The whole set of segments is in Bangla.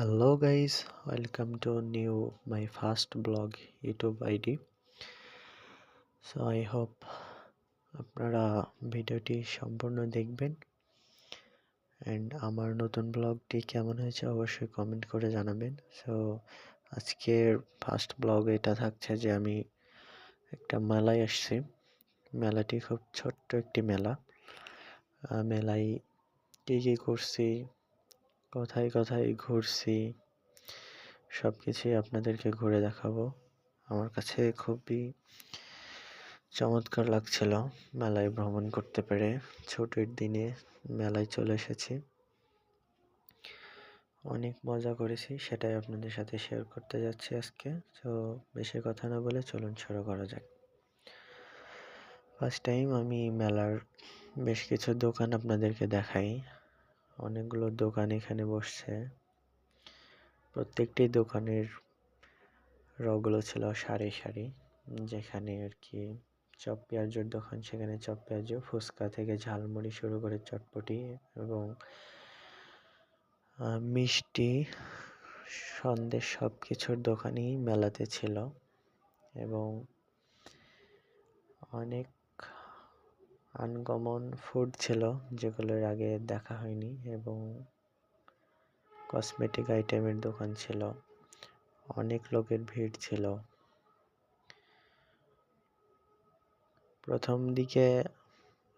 hello, guys. Welcome to new, my first blog, youtube id so, i hope আপনারা ভিডিওটি সম্পূর্ণ দেখবেন। অ্যান্ড আমার নতুন ব্লগটি কেমন হয়েছে অবশ্যই কমেন্ট করে জানাবেন। সো আজকের ফার্স্ট ব্লগ এটা থাকছে যে আমি একটা মেলায় আসছি। মেলাটি খুব ছোট্ট একটি মেলা। মেলায় কী কী করছি কোথায় কোথায় ঘুরছি। সব কিছুই আপনাদেরকে ঘুরে দেখাবো। আমার কাছে খুবই চমৎকার লাগছিল মেলায় ভ্রমণ করতে পেরে। ছুটির দিনে মেলায় চলে এসেছি। অনেক মজা করেছি, সেটাই আপনাদের সাথে শেয়ার করতে যাচ্ছি আজকে। তো বেশি কথা না বলে চলুন শুরু করা যাক। ফার্স্ট টাইম আমি মেলার বেশ কিছু দোকান আপনাদেরকে দেখাই। অনেকগুলো দোকান এখানে বসছে। প্রত্যেকটি দোকানের রগুলো ছিল সারি সারি, যেখানে আর কি চপ পেঁয়াজুর দোকান, সেখানে চপ পেঁয়াজু, ফুচকা থেকে ঝালমুড়ি শুরু করে চটপটি এবং মিষ্টি, সন্দেশ সব কিছুর দোকানই মেলাতে ছিল এবং অনেক আনকমন ফুড ছিল, যেগুলোর আগে দেখা হয়নি এবং কসমেটিক আইটেমের দোকান ছিল। অনেক লোকের ভিড় ছিল। প্রথম দিকে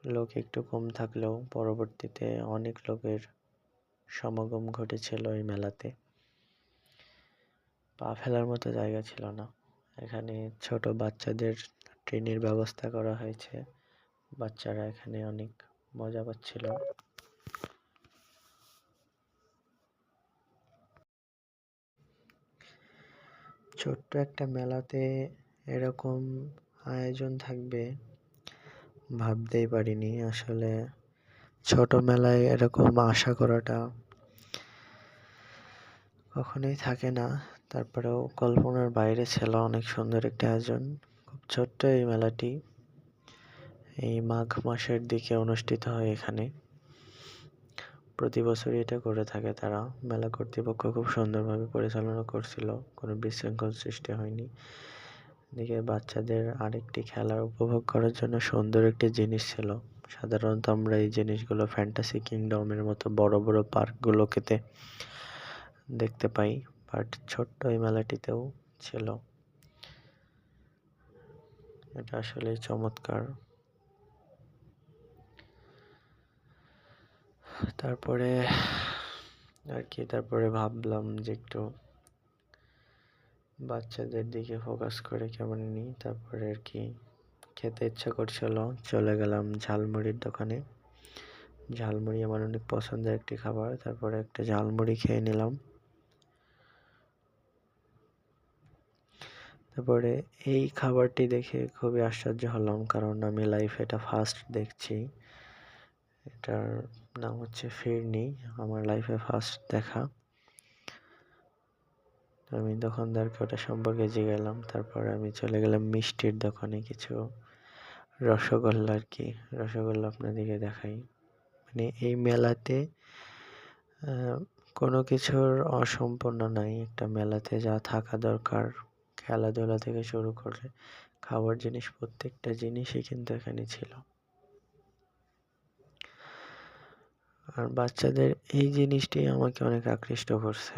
লোক একটু কম থাকলেও পরবর্তীতে অনেক লোকের সমাগম ঘটেছিল এই মেলাতে। পা ফেলার মতো জায়গা ছিল না। এখানে ছোট বাচ্চাদের ট্রেনের ব্যবস্থা করা হয়েছে। বাচ্চারা এখানে অনেক মজা পাচ্ছিল। ছোট্ট একটা মেলাতে এরকম আয়োজন থাকবে, ভাবতেই পারিনি আসলে। ছোট মেলায় এরকম আশা করাটা কখনোই থাকে না। তারপরেও কল্পনার বাইরে ছিল অনেক সুন্দর একটা আয়োজন। খুব ছোট্ট এই মেলাটি। এই মাঘ মাসের দিকে অনুষ্ঠিত হয় এখানে। প্রতি বছরই এটা করে থাকে তারা। মেলা কর্তৃপক্ষ খুব সুন্দরভাবে পরিচালনা করছিল, কোনো বিশৃঙ্খল সৃষ্টি হয়নি। এদিকে বাচ্চাদের আরেকটি খেলার উপভোগ করার জন্য সুন্দর একটি জিনিস ছিল। সাধারণত আমরা এই জিনিসগুলো ফ্যান্টাসি কিংডমের মতো বড় বড় পার্কগুলোকেতে দেখতে পাই বাট ছোট্ট এই মেলাটিতেও ছিল। এটা আসলে চমৎকার। তারপরে আর কি, তারপরে ভাবলাম যে একটু বাচ্চাদের দিকে ফোকাস করে কেমন নিই। তারপরে আর কি, খেতে ইচ্ছা করছিল, চলে গেলাম ঝালমুড়ির দোকানে। ঝালমুড়ি আমার অনেক পছন্দের একটি খাবার, তারপরে একটা ঝালমুড়ি খেয়ে নিলাম। তারপরে এই খাবারটি দেখে খুবই আশ্চর্য হলাম, কারণ আমি লাইফে এটা ফার্স্ট দেখছি। এটার নাম হচ্ছে ফিরনি, আমার লাইফে ফার্স্ট দেখা। আমি দোকানদারকে ওটা সম্পর্কে জিজ্ঞালাম, তারপর আমি চলে গেলাম মিষ্টির দোকানে কিছু রসগোল্লা আর কি। রসগোল্লা আপনাদেরকে দেখাই। মানে এই মেলাতে কোনো কিছুর অসম্পূর্ণ নাই। একটা মেলাতে যা থাকা দরকার, খেলাধুলা থেকে শুরু করে খাবার জিনিস, প্রত্যেকটা জিনিসই কিন্তু এখানে ছিল। আর বাচ্চাদের এই জিনিসটি আমাকে অনেক আকৃষ্ট করছে।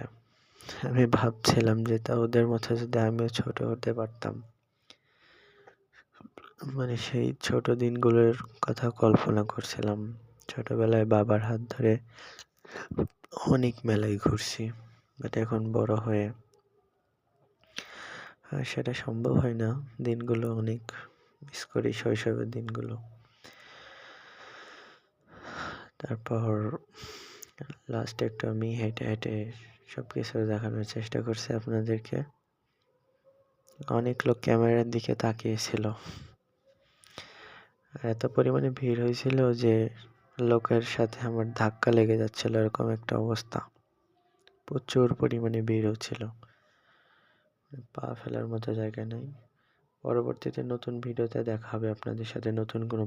আমি ভাবছিলাম যে তা ওদের মতো যদি আমিও ছোট হতে পারতাম। মানে সেই ছোট দিনগুলোর কথা কল্পনা করছিলাম। ছোটবেলায় বাবার হাত ধরে অনেক মেলায় ঘুরছি, বাট এখন বড় হয়ে সেটা সম্ভব হয় না। দিনগুলো অনেক মিস করি, শৈশবের দিনগুলো। তারপর লাস্টে একটু আমি হেঁটে হেঁটে সব কিছু দেখানোর চেষ্টা করছি আপনাদেরকে। অনেক লোক ক্যামেরার দিকে তাকিয়েছিল। এত পরিমাণে ভিড় হয়েছিল যে লোকের সাথে আমার ধাক্কা লেগে যাচ্ছিল এরকম একটা অবস্থা। প্রচুর পরিমাণে ভিড় হচ্ছিল। পা ফেলার মতো জায়গা নেই। পরবর্তীতে নতুন ভিডিওতে দেখা হবে। আপনাদের সাথে নতুন কোনো